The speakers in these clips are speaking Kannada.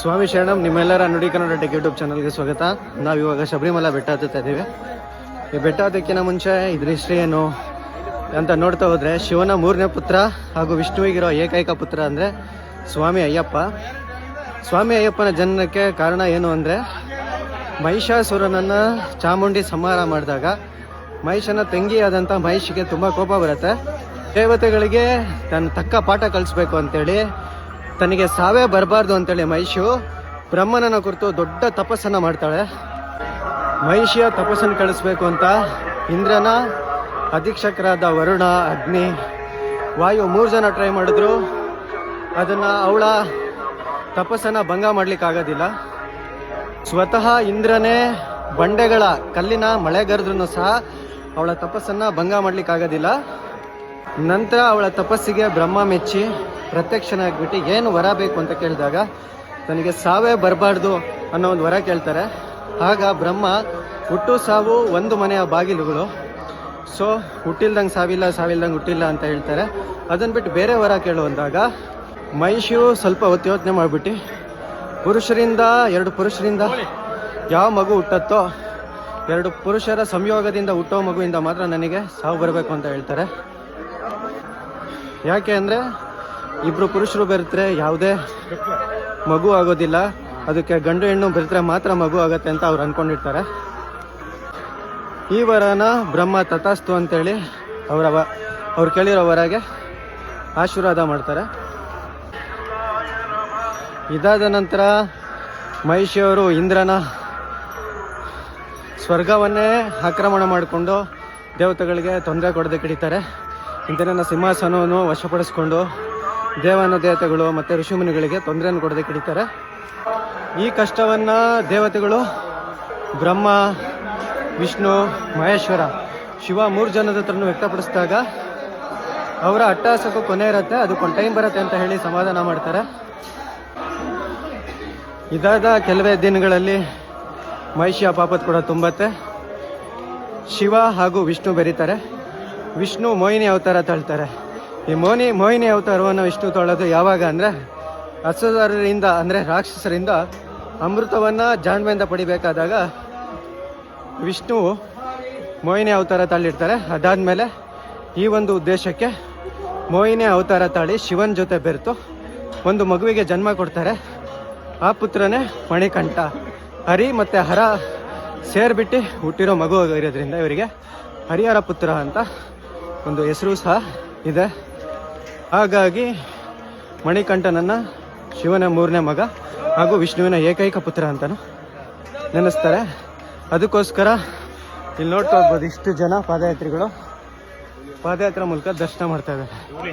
ಸ್ವಾಮಿ ಶರಣಂ, ನಿಮ್ಮೆಲ್ಲರ ನುಡಿ ಕನ್ನಡ ಟೆಕ್ ಯೂಟ್ಯೂಬ್ ಚಾನಲ್ಗೆ ಸ್ವಾಗತ. ನಾವು ಇವಾಗ ಶಬರಿಮಲ ಬೆಟ್ಟ ಹತ್ತುತ್ತಾ ಇದ್ದೀವಿ. ಈ ಬೆಟ್ಟ ಹತ್ತಕ್ಕಿಂತ ಮುಂಚೆ ಇದ್ರ ಹಿಸ್ಟ್ರಿ ಏನು ಅಂತ ನೋಡ್ತಾ ಹೋದರೆ ಶಿವನ ಮೂರನೇ ಪುತ್ರ ಹಾಗೂ ವಿಷ್ಣುವಿಗಿರೋ ಏಕೈಕ ಪುತ್ರ ಅಂದರೆ ಸ್ವಾಮಿ ಅಯ್ಯಪ್ಪ. ಸ್ವಾಮಿ ಅಯ್ಯಪ್ಪನ ಜನ್ಮಕ್ಕೆ ಕಾರಣ ಏನು ಅಂದರೆ ಮಹಿಷಾಸುರನನ್ನು ಚಾಮುಂಡಿ ಸಂಹಾರ ಮಾಡಿದಾಗ ಮಹಿಷನ ತಂಗಿಯಾದಂಥ ಮಹಿಷಿಗೆ ತುಂಬ ಕೋಪ ಬರುತ್ತೆ. ದೇವತೆಗಳಿಗೆ ತನ್ನ ತಕ್ಕ ಪಾಠ ಕಲಿಸ್ಬೇಕು ಅಂತೇಳಿ ತನಗೆ ಸಾವೇ ಬರಬಾರ್ದು ಅಂತೇಳಿ ಮಹಿಷು ಬ್ರಹ್ಮನನ್ನ ಕುರಿತು ದೊಡ್ಡ ತಪಸ್ಸನ್ನು ಮಾಡ್ತಾಳೆ. ಮಹಿಷಿಯ ತಪಸ್ಸನ್ನು ಕಳಿಸ್ಬೇಕು ಅಂತ ಇಂದ್ರನ ಅಧೀಕ್ಷಕರಾದ ವರುಣ, ಅಗ್ನಿ, ವಾಯು ಮೂರು ಜನ ಟ್ರೈ ಮಾಡಿದ್ರು. ಅದನ್ನು ಅವಳ ತಪಸ್ಸನ್ನು ಭಂಗ ಮಾಡಲಿಕ್ಕಾಗೋದಿಲ್ಲ ಸ್ವತಃ ಇಂದ್ರನೇ ಬಂಡೆಗಳ ಕಲ್ಲಿನ ಮಳೆಗರೆದ್ರೂ ಸಹ ಅವಳ ತಪಸ್ಸನ್ನು ಭಂಗ ಮಾಡ್ಲಿಕ್ಕಾಗೋದಿಲ್ಲ ನಂತರ ಅವಳ ತಪಸ್ಸಿಗೆ ಬ್ರಹ್ಮ ಮೆಚ್ಚಿ ಪ್ರತ್ಯಕ್ಷನಾಗ್ಬಿಟ್ಟು ಏನು ವರ ಬೇಕು ಅಂತ ಕೇಳಿದಾಗ ನನಗೆ ಸಾವೇ ಬರಬಾರ್ದು ಅನ್ನೋ ಒಂದು ವರ ಕೇಳ್ತಾರೆ. ಆಗ ಬ್ರಹ್ಮ ಹುಟ್ಟು ಸಾವು ಒಂದು ಮನೆಯ ಬಾಗಿಲುಗಳು. ಸೊ ಹುಟ್ಟಿಲ್ದಂಗೆ ಸಾವಿಲ್ಲ, ಸಾವಿಲ್ದಂಗೆ ಹುಟ್ಟಿಲ್ಲ ಅಂತ ಹೇಳ್ತಾರೆ. ಅದನ್ನು ಬಿಟ್ಟು ಬೇರೆ ವರ ಕೇಳು ಅಂದಾಗ ಮಹಿಷಿಯು ಸ್ವಲ್ಪ ಹೊತ್ತು ಯೋಚನೆ ಮಾಡಿಬಿಟ್ಟು, ಪುರುಷರಿಂದ, ಎರಡು ಪುರುಷರಿಂದ ಯಾವ ಮಗು ಹುಟ್ಟತ್ತೋ, ಎರಡು ಪುರುಷರ ಸಂಯೋಗದಿಂದ ಹುಟ್ಟೋ ಮಗುವಿಂದ ಮಾತ್ರ ನನಗೆ ಸಾವು ಬರಬೇಕು ಅಂತ ಹೇಳ್ತಾರೆ. ಯಾಕೆ ಅಂದರೆ ಇಬ್ಬರು ಪುರುಷರು ಬೆರೆತ್ರೆ ಯಾವುದೇ ಮಗು ಆಗೋದಿಲ್ಲ. ಅದಕ್ಕೆ ಗಂಡು ಹೆಣ್ಣು ಬೆರೆತ್ರೆ ಮಾತ್ರ ಮಗು ಆಗತ್ತೆ ಅಂತ ಅವ್ರು ಅಂದ್ಕೊಂಡಿರ್ತಾರೆ ಈ ವರನ ಬ್ರಹ್ಮ ತಥಾಸ್ತು ಅಂತೇಳಿ ಅವರ ಅವ್ರು ಕೇಳಿರೋ ವರಗೆ ಆಶೀರ್ವಾದ ಮಾಡ್ತಾರೆ. ಇದಾದ ನಂತರ ಮಹಿಷಿಯವರು ಇಂದ್ರನ ಸ್ವರ್ಗವನ್ನೇ ಆಕ್ರಮಣ ಮಾಡಿಕೊಂಡು ದೇವತೆಗಳಿಗೆ ತೊಂದರೆ ಕೊಡದೆ ಕಿಡಿತಾರೆ. ಇಂದ್ರನ ಸಿಂಹಾಸನವನ್ನು ವಶಪಡಿಸ್ಕೊಂಡು ದೇವಾನ ದೇವತೆಗಳು ಮತ್ತು ಋಷಿಮುನಿಗಳಿಗೆ ತೊಂದರೆಯನ್ನು ಕೊಡದೆ ಕಿಡಿತಾರೆ. ಈ ಕಷ್ಟವನ್ನು ದೇವತೆಗಳು ಬ್ರಹ್ಮ, ವಿಷ್ಣು, ಮಹೇಶ್ವರ, ಶಿವ ಮೂರು ಜನದ ಹತ್ರನೂ ವ್ಯಕ್ತಪಡಿಸಿದಾಗ ಅವರ ಅಟ್ಟಹಾಸಕ್ಕೂ ಕೊನೆ ಇರುತ್ತೆ ಅದಕ್ಕೊಂದು ಟೈಮ್ ಬರುತ್ತೆ ಅಂತ ಹೇಳಿ ಸಮಾಧಾನ ಮಾಡ್ತಾರೆ. ಇದಾದ ಕೆಲವೇ ದಿನಗಳಲ್ಲಿ ಮಹಿಷಿಯ ಪಾಪತ್ ಕೂಡ ತುಂಬತ್ತೆ. ಶಿವ ಹಾಗೂ ವಿಷ್ಣು ಬೆರೀತಾರೆ. ವಿಷ್ಣು ಮೋಹಿನಿ ಅವತಾರ ತಾಳ್ತಾರೆ. ಈ ಮೋಹಿನಿ ಮೋಹಿನಿ ಅವತಾರವನ್ನು ವಿಷ್ಣು ತೊಳೆದು ಯಾವಾಗ ಅಂದರೆ ಅಸುರರಿಂದ ಅಂದರೆ ರಾಕ್ಷಸರಿಂದ ಅಮೃತವನ್ನು ಜಾಣ್ಮೆಯಿಂದ ಪಡಿಬೇಕಾದಾಗ ವಿಷ್ಣು ಮೋಹಿನಿ ಅವತಾರ ತಾಳಿರ್ತಾರೆ ಅದಾದಮೇಲೆ ಈ ಒಂದು ಉದ್ದೇಶಕ್ಕೆ ಮೋಹಿನಿ ಅವತಾರ ತಾಳಿ ಶಿವನ ಜೊತೆ ಬೆರೆತು ಒಂದು ಮಗುವಿಗೆ ಜನ್ಮ ಕೊಡ್ತಾರೆ. ಆ ಪುತ್ರನೇ ಮಣಿಕಂಠ. ಹರಿ ಮತ್ತು ಹರ ಸೇರಿಬಿಟ್ಟು ಹುಟ್ಟಿರೋ ಮಗು ಇರೋದ್ರಿಂದ ಇವರಿಗೆ ಹರಿಹರ ಪುತ್ರ ಅಂತ ಒಂದು ಹೆಸರು ಸಹ ಇದೆ. ಹಾಗಾಗಿ ಮಣಿಕಂಠನನ್ನು ಶಿವನ ಮೂರನೇ ಮಗ ಹಾಗೂ ವಿಷ್ಣುವಿನ ಏಕೈಕ ಪುತ್ರ ಅಂತಲೂ ನೆನೆಸ್ತಾರೆ. ಅದಕ್ಕೋಸ್ಕರ ಇಲ್ಲಿ ನೋಡ್ತಾ ಹೋಗ್ಬೋದು ಇಷ್ಟು ಜನ ಪಾದಯಾತ್ರಿಗಳು. ಪಾದಯಾತ್ರೆ ಮೂಲಕ ದರ್ಶನ ಮಾಡ್ತಾ ಇದ್ದಾರೆ.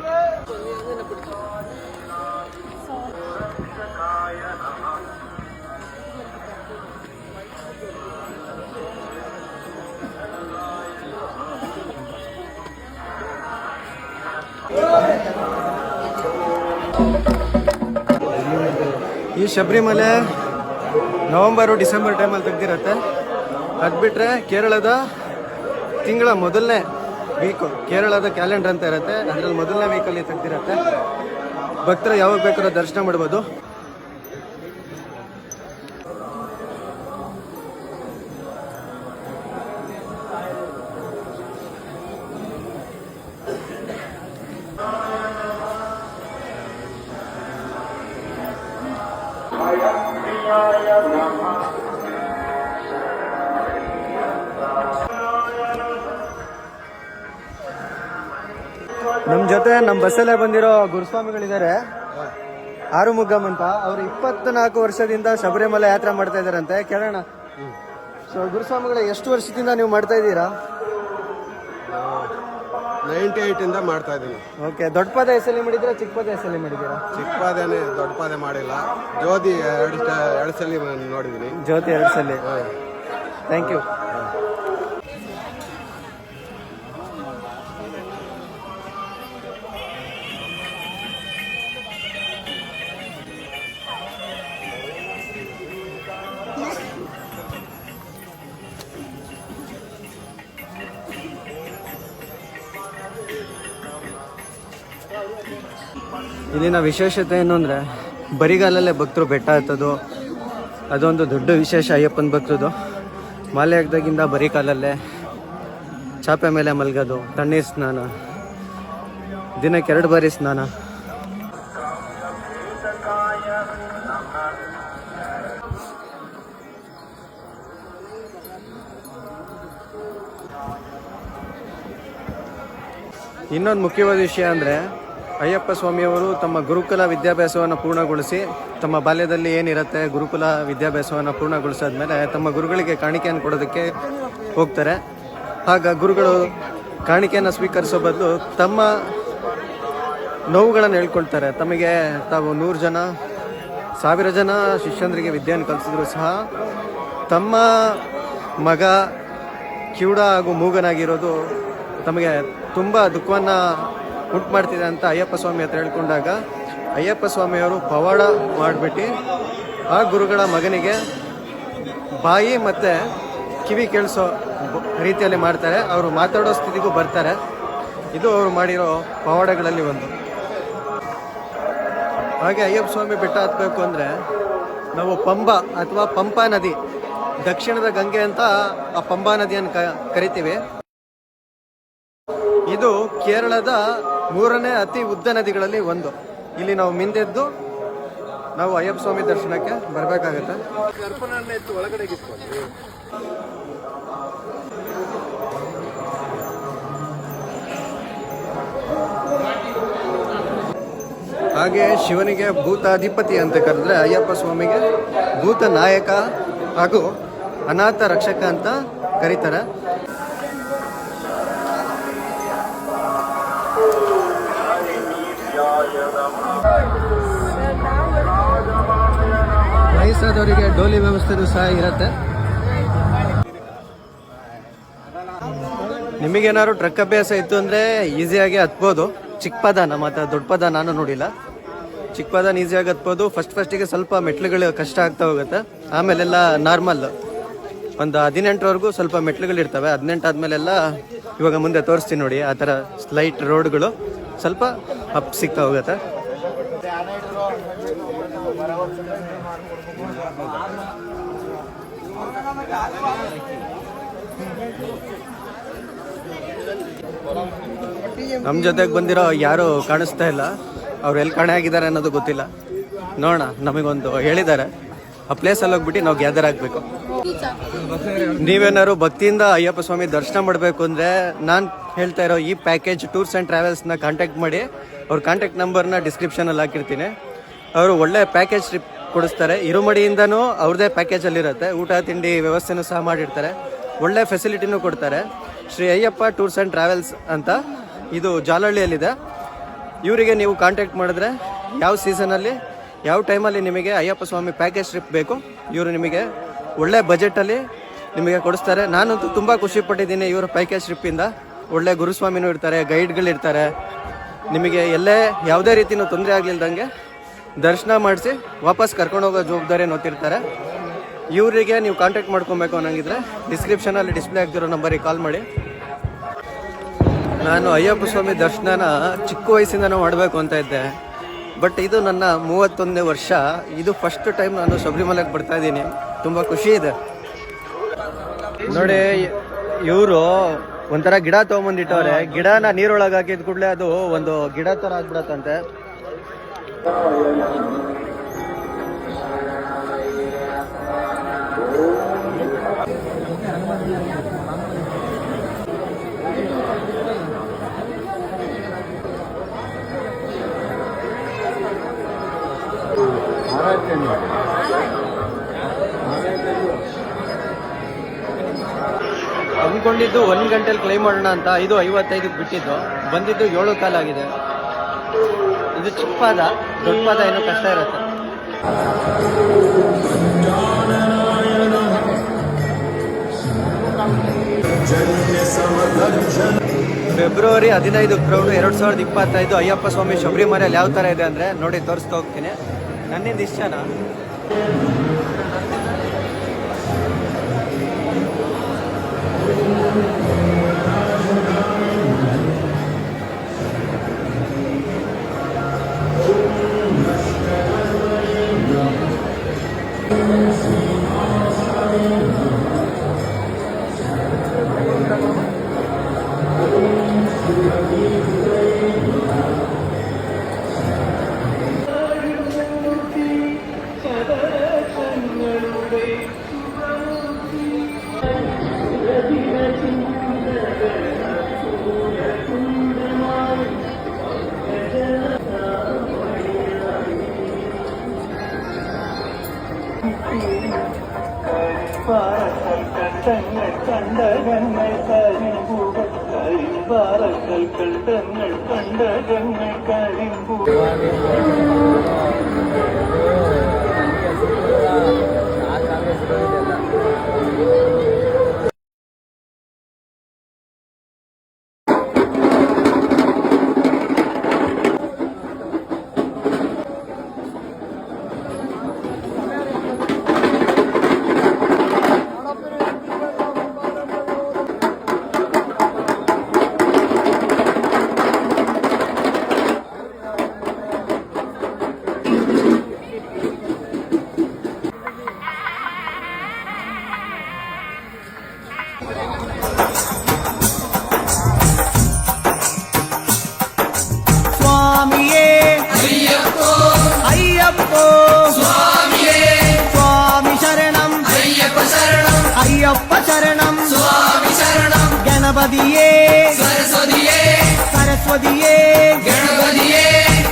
ಶಬರಿಮಲೆ ನವಂಬರು, ಡಿಸೆಂಬರ್ ಟೈಮಲ್ಲಿ ತೆಗ್ದಿರತ್ತೆ. ಅದು ಬಿಟ್ಟರೆ ಕೇರಳದ ತಿಂಗಳ ಮೊದಲನೇ ವೀಕು ಕೇರಳದ ಕ್ಯಾಲೆಂಡರ್ ಅಂತ ಇರುತ್ತೆ. ಅದರಲ್ಲಿ ಮೊದಲನೇ ವೀಕಲ್ಲಿ ತೆಗ್ದಿರತ್ತೆ. ಭಕ್ತರು ಯಾವಾಗ ಬೇಕಾದ್ರೂ ದರ್ಶನ ಮಾಡ್ಬೋದು. ನಮ್ಮ ಜೊತೆ ನಮ್ಮ ಬಸ್ಸಲ್ಲೇ ಬಂದಿರೋ ಗುರುಸ್ವಾಮಿಗಳಿದ್ದಾರೆ. ಆರುಮುಗ್ಗಮ್ ಅಂತ. ಅವರು ಇಪ್ಪತ್ನಾಲ್ಕು ವರ್ಷದಿಂದ ಶಬರಿಮಲೆ ಯಾತ್ರೆ ಮಾಡ್ತಾ ಇದ್ದಾರಂತೆ. ಕೇಳೋಣ. ಸೊ ಗುರುಸ್ವಾಮಿಗಳ ಎಷ್ಟು ವರ್ಷದಿಂದ ನೀವು ಮಾಡ್ತಾ ಇದ್ದೀರಾ? ನೈಂಟಿ ಇಂದ ಮಾಡ್ತಾ ಇದ್ದೀನಿ. ಓಕೆ ದೊಡ್ಡ ಪದ ಹೆಸರಲ್ಲಿ ಮಾಡಿದ್ದೀರಾ ಚಿಕ್ಕ ಪದ ಹೆಸರಲ್ಲಿ ಮಾಡಿದ್ದೀರಾ? ಚಿಕ್ಕ ಪಾದೇನೆ ದೊಡ್ಡ ಪಾದೆ ಮಾಡಿಲ್ಲ. ಜ್ಯೋತಿ ಎರಡು ಎರಡು ಸಲ ನೋಡಿದ್ದೀನಿ. ಜ್ಯೋತಿ ಎರಡು ಸಲ. ಥ್ಯಾಂಕ್ ಯು ಇಲ್ಲಿನ ವಿಶೇಷತೆ ಏನು ಅಂದರೆ, ಬರಿಗಾಲಲ್ಲೇ ಭಕ್ತರು ಬೆಟ್ಟ ಹತ್ತೋದು, ಅದೊಂದು ದೊಡ್ಡ ವಿಶೇಷ ಅಯ್ಯಪ್ಪನ ಭಕ್ತದ್ದು ಮಾಲೆ ಹಾಕ್ದಾಗಿಂದ ಬರೀ ಕಾಲಲ್ಲೇ ಚಾಪೆ ಮೇಲೆ ಮಲಗೋದು, ತಣ್ಣೀರು ಸ್ನಾನ, ದಿನಕ್ಕೆ ಎರಡು ಬಾರಿ ಸ್ನಾನ. ಇನ್ನೊಂದು ಮುಖ್ಯವಾದ ವಿಷಯ ಅಂದರೆ ಅಯ್ಯಪ್ಪ ಸ್ವಾಮಿಯವರು ತಮ್ಮ ಗುರುಕುಲ ವಿದ್ಯಾಭ್ಯಾಸವನ್ನು ಪೂರ್ಣಗೊಳಿಸಿ ತಮ್ಮ ಬಾಲ್ಯದಲ್ಲಿ ಏನಿರುತ್ತೆ ಗುರುಕುಲ ವಿದ್ಯಾಭ್ಯಾಸವನ್ನು ಪೂರ್ಣಗೊಳಿಸಾದ್ಮೇಲೆ ತಮ್ಮ ಗುರುಗಳಿಗೆ ಕಾಣಿಕೆಯನ್ನು ಕೊಡೋದಕ್ಕೆ ಹೋಗ್ತಾರೆ. ಆಗ ಗುರುಗಳು ಕಾಣಿಕೆಯನ್ನು ಸ್ವೀಕರಿಸೋ ಬದಲು ತಮ್ಮ ನೋವುಗಳನ್ನು ಹೇಳ್ಕೊಳ್ತಾರೆ. ತಮಗೆ ತಾವು ನೂರು ಜನ, ಸಾವಿರ ಜನ ಶಿಷ್ಯಂದರಿಗೆ ವಿದ್ಯೆಯನ್ನು ಕಲಿಸಿದ್ರು ಸಹ ತಮ್ಮ ಮಗ ಕಿವುಡ ಹಾಗೂ ಮೂಗನಾಗಿರೋದು ತಮಗೆ ತುಂಬ ದುಃಖವನ್ನು ಉಂಟು ಮಾಡ್ತಿದೆ ಅಂತ ಅಯ್ಯಪ್ಪ ಸ್ವಾಮಿ ಹತ್ರ ಹೇಳ್ಕೊಂಡಾಗ, ಅಯ್ಯಪ್ಪ ಸ್ವಾಮಿಯವರು ಪವಾಡ ಮಾಡಿಬಿಟ್ಟು, ಆ ಗುರುಗಳ ಮಗನಿಗೆ ಬಾಯಿ ಮತ್ತು ಕಿವಿ ಕೇಳಿಸೋ ರೀತಿಯಲ್ಲಿ ಮಾಡ್ತಾರೆ. ಅವರು ಮಾತಾಡೋ ಸ್ಥಿತಿಗೂ ಬರ್ತಾರೆ. ಇದು ಅವರು ಮಾಡಿರೋ ಪವಾಡಗಳಲ್ಲಿ ಒಂದು. ಹಾಗೆ ಅಯ್ಯಪ್ಪ ಸ್ವಾಮಿ ಬೆಟ್ಟ ಹತ್ತಬೇಕು ಅಂದರೆ ನಾವು ಪಂಬ ಅಥವಾ ಪಂಪಾ ನದಿ, ದಕ್ಷಿಣದ ಗಂಗೆ ಅಂತ ಆ ಪಂಬಾ ನದಿಯನ್ನು ಕರಿತೀವಿ. ಇದು ಕೇರಳದ ಮೂರನೇ ಅತಿ ಉದ್ದ ನದಿಗಳಲ್ಲಿ ಒಂದು. ಇಲ್ಲಿ ನಾವು ಮಿಂದೆದ್ದು ನಾವು ಅಯ್ಯಪ್ಪ ಸ್ವಾಮಿ ದರ್ಶನಕ್ಕೆ ಬರಬೇಕಾಗತ್ತೆ. ಹಾಗೆ ಶಿವನಿಗೆ ಭೂತಾಧಿಪತಿ ಅಂತ ಕರೆದ್ರೆ ಅಯ್ಯಪ್ಪ ಸ್ವಾಮಿಗೆ ಭೂತ ನಾಯಕ ಹಾಗೂ ಅನಾಥ ರಕ್ಷಕ ಅಂತ ಕರೀತಾರೆ. ವಯಸ್ಸಾದವರಿಗೆ ಡೋಲಿ ವ್ಯವಸ್ಥೆನೂ ಸಹ ಇರುತ್ತೆ. ನಿಮಗೇನಾದ್ರು ಟ್ರಕ್ ಅಭ್ಯಾಸ ಇತ್ತು ಅಂದರೆ ಈಸಿಯಾಗಿ ಹತ್ಬೋದು. ಚಿಕ್ಕ ಪದ ನಮ್ಮ ದೊಡ್ಡ ಪದ ನಾನು ನೋಡಿಲ್ಲ. ಚಿಕ್ಕ ಪದನ ಈಸಿಯಾಗಿ ಹತ್ಬೋದು. ಫಸ್ಟ್ ಫಸ್ಟಿಗೆ ಸ್ವಲ್ಪ ಮೆಟ್ಲುಗಳು ಕಷ್ಟ ಆಗ್ತಾ ಹೋಗುತ್ತೆ. ಆಮೇಲೆಲ್ಲ ನಾರ್ಮಲ್ ಒಂದು ಹದಿನೆಂಟರವರೆಗೂ ಸ್ವಲ್ಪ ಮೆಟ್ಲುಗಳು ಇರ್ತವೆ ಹದಿನೆಂಟು ಆದಮೇಲೆಲ್ಲ ಇವಾಗ ಮುಂದೆ ತೋರಿಸ್ತೀನಿ ನೋಡಿ, ಆ ಥರ ಸ್ಲೈಟ್ ರೋಡ್ಗಳು ಸ್ವಲ್ಪ ಅಪ್ ಸಿಗ್ತಾ ಹೋಗುತ್ತೆ. ನಮ್ಮ ಜೊತೆಗೆ ಬಂದಿರೋ ಯಾರು ಕಾಣಿಸ್ತಾ ಇಲ್ಲ. ಅವ್ರು ಎಲ್ಲಿ ಕಾಣೆ ಆಗಿದ್ದಾರೆ ಅನ್ನೋದು ಗೊತ್ತಿಲ್ಲ. ನೋಡೋಣ, ನಮಗೊಂದು ಹೇಳಿದ್ದಾರೆ. ಆ ಪ್ಲೇಸಲ್ಲಿ ಹೋಗ್ಬಿಟ್ಟು ನಾವು ಗ್ಯಾದರ್ ಆಗಬೇಕು. ನೀವೇನಾದ್ರು ಭಕ್ತಿಯಿಂದ ಅಯ್ಯಪ್ಪ ಸ್ವಾಮಿ ದರ್ಶನ ಮಾಡಬೇಕು ಅಂದರೆ ನಾನು ಹೇಳ್ತಾ ಇರೋ ಈ ಪ್ಯಾಕೇಜ್ ಟೂರ್ಸ್ ಆ್ಯಂಡ್ ಟ್ರಾವೆಲ್ಸ್ನ ಕಾಂಟ್ಯಾಕ್ಟ್ ಮಾಡಿ, ಅವ್ರ ಕಾಂಟ್ಯಾಕ್ಟ್ ನಂಬರ್ನ ಡಿಸ್ಕ್ರಿಪ್ಷನಲ್ಲಿ ಹಾಕಿರ್ತೀನಿ. ಅವರು ಒಳ್ಳೆ ಪ್ಯಾಕೇಜ್ ಟ್ರಿಪ್ ಕೊಡಿಸ್ತಾರೆ. ಇರುಮಡಿಯಿಂದನೂ ಅವ್ರದ್ದೇ ಪ್ಯಾಕೇಜಲ್ಲಿರುತ್ತೆ ಊಟ, ತಿಂಡಿ ವ್ಯವಸ್ಥೆನೂ ಸಹ ಮಾಡಿರ್ತಾರೆ. ಒಳ್ಳೆ ಫೆಸಿಲಿಟಿನೂ ಕೊಡ್ತಾರೆ. Shri Ayyappa tours and travels ಅಂತ ಇದು ಜಾಲಹಳ್ಳಿಯಲ್ಲಿದೆ ಇವರಿಗೆ ನೀವು ಕಾಂಟ್ಯಾಕ್ಟ್ ಮಾಡಿದ್ರೆ ಯಾವ ಸೀಸನಲ್ಲಿ ಯಾವ ಟೈಮಲ್ಲಿ ನಿಮಗೆ ಅಯ್ಯಪ್ಪ ಸ್ವಾಮಿ ಪ್ಯಾಕೇಜ್ ಟ್ರಿಪ್ ಬೇಕು, ಇವರು ನಿಮಗೆ ಒಳ್ಳೆ ಬಜೆಟಲ್ಲಿ ನಿಮಗೆ ಕೊಡಿಸ್ತಾರೆ. ನಾನಂತೂ ತುಂಬ ಖುಷಿಪಟ್ಟಿದ್ದೀನಿ ಇವರ ಪ್ಯಾಕೇಜ್ ಟ್ರಿಪ್ಪಿಂದ ಒಳ್ಳೆ ಗುರುಸ್ವಾಮಿನೂ ಇರ್ತಾರೆ ಗೈಡ್ಗಳಿರ್ತಾರೆ ನಿಮಗೆ ಎಲ್ಲೇ ಯಾವುದೇ ರೀತಿನೂ ತೊಂದರೆ ಆಗಲಿಲ್ದಂಗೆ ದರ್ಶನ ಮಾಡಿಸಿ ವಾಪಸ್ ಕರ್ಕೊಂಡು ಹೋಗೋ ಜವಾಬ್ದಾರಿ ನೋತಿರ್ತಾರೆ ಇವರಿಗೆ ನೀವು ಕಾಂಟ್ಯಾಕ್ಟ್ ಮಾಡ್ಕೊಬೇಕು ಅನ್ನೋಂಗಿದ್ರೆ ಡಿಸ್ಕ್ರಿಪ್ಷನಲ್ಲಿ ಡಿಸ್ಪ್ಲೇ ಆಗ್ತಿರೋ ನಂಬರಿಗೆ ಕಾಲ್ ಮಾಡಿ. ನಾನು ಅಯ್ಯಪ್ಪ ಸ್ವಾಮಿ ದರ್ಶನನ ಚಿಕ್ಕ ವಯಸ್ಸಿಂದನೂ ಮಾಡಬೇಕು ಅಂತ ಇದ್ದೆ. ಬಟ್ ಇದು ನನ್ನ ಮೂವತ್ತೊಂದನೇ ವರ್ಷ, ಇದು ಫಸ್ಟ್ ಟೈಮ್ ನಾನು ಶಬರಿಮಲೆಗೆ ಬರ್ತಾ ಇದ್ದೀನಿ. ತುಂಬ ಖುಷಿ ಇದೆ. ನೋಡಿ ಇವರು ಒಂಥರ ಗಿಡ ತೊಗೊಂಬಂದಿಟ್ಟವ್ರೆ. ಗಿಡನ ನೀರೊಳಗೆ ಹಾಕಿದ ಕೂಡಲೇ ಅದು ಒಂದು ಗಿಡ ಥರ ಆಗ್ಬಿಡತ್ತಂತೆ. ಅಂದ್ಕೊಂಡಿದ್ದು ಒಂದು ಗಂಟೆಲಿ ಕ್ಲೈಮ್ ಮಾಡೋಣ ಅಂತ ಐದು ಐವತ್ತೈದಕ್ಕೆ ಬಿಟ್ಟಿದ್ದು. ಬಂದಿದ್ದು ಏಳು ಕಾಲಾಗಿದೆ. ಇದು ಚಿಕ್ಕ ಪಾದ, ದೊಡ್ಡ ಪಾದ ಏನೋ ಕಷ್ಟ ಇರುತ್ತೆ. ಫೆಬ್ರವರಿ ಹದಿನೈದು ಕ್ರೌಡ್ ಎರಡು ಸಾವಿರದ ಇಪ್ಪತ್ತೈದು ಅಯ್ಯಪ್ಪ ಸ್ವಾಮಿ ಶಬರಿಮಲೆಯಲ್ಲಿ ಯಾವ ಥರ ಇದೆ ಅಂದರೆ ನೋಡಿ ತೋರಿಸ್ತಾ ಹೋಗ್ತೀನಿ. ನನ್ನಿಂದ ಇಷ್ಟ കണ്ടകങ്ങൾ കരിമ്പൂകൾ കരിമ്പാറക്കൽ കണ്ടങ്ങൾ കണ്ടകങ്ങൾ കരിമ്പൂ गणपतिये सरस्वतिये। सरस्वतिये। गणपतिये।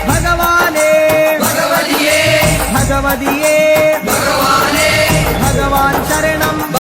भगवाने। भगवतिये। भगवतिये। भगवाने। भगवान शरणम।